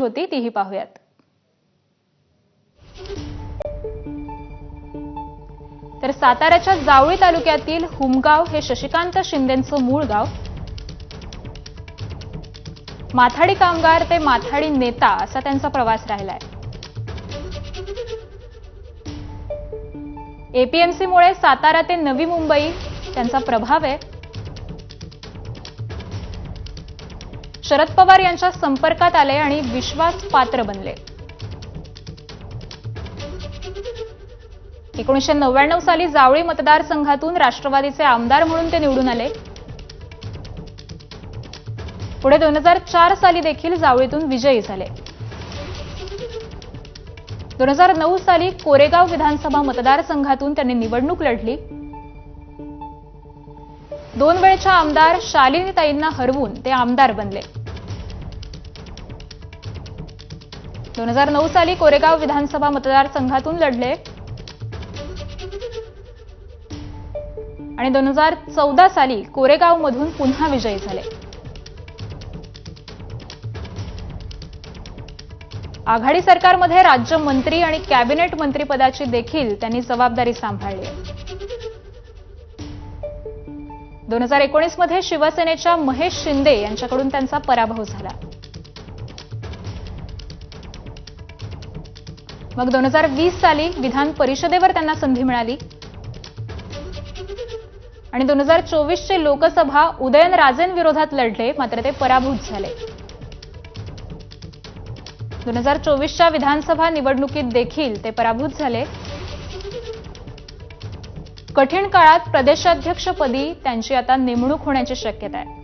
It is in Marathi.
होती तीही पाहूयात. तर साताऱ्याच्या जावळी तालुक्यातील हुमगाव हे शशिकांत शिंदेंचं मूळ गाव. माथाडी कामगार ते माथाडी नेता असा त्यांचा प्रवास राहिलाय. एपीएमसीमुळे सातारा ते नवी मुंबई त्यांचा प्रभाव आहे. शरद पवार यांच्या संपर्कात आले आणि विश्वास पात्र बनले. एकोणीसशे नव्याण्णव साली जावळी मतदारसंघातून राष्ट्रवादीचे आमदार म्हणून ते निवडून आले. पुढे दोन हजार चार साली देखील जावळीतून विजयी झाले. दोन हजार नऊ साली कोरेगाव विधानसभा मतदारसंघातून त्यांनी निवडणूक लढली. दोन वेळच्या आमदार शालिनीताईंना हरवून ते आमदार बनले. दोन हजार नऊ साली कोरेगाव विधानसभा मतदारसंघातून लढले. आणि दोन हजार चौदा साली कोरेगावमधून पुन्हा विजयी झाले. आघाडी सरकारमध्ये राज्यमंत्री आणि कॅबिनेट मंत्रीपदाची देखील त्यांनी जबाबदारी सांभाळली. दोन हजार एकोणीसमध्ये शिवसेनेच्या महेश शिंदे यांच्याकडून त्यांचा पराभव झाला. मग दोन हजार वीस साली विधान परिषदेवर त्यांना संधी मिळाली. आणि दोन हजार चोवीसचे लोकसभा उदयनराजेंविरोधात लढले मात्र ते पराभूत झाले. दोन हजार चोवीसच्या विधानसभा निवडणुकीत देखील ते पराभूत झाले. कठीण काळात प्रदेशाध्यक्षपदी त्यांची आता नेमणूक होण्याची शक्यता आहे.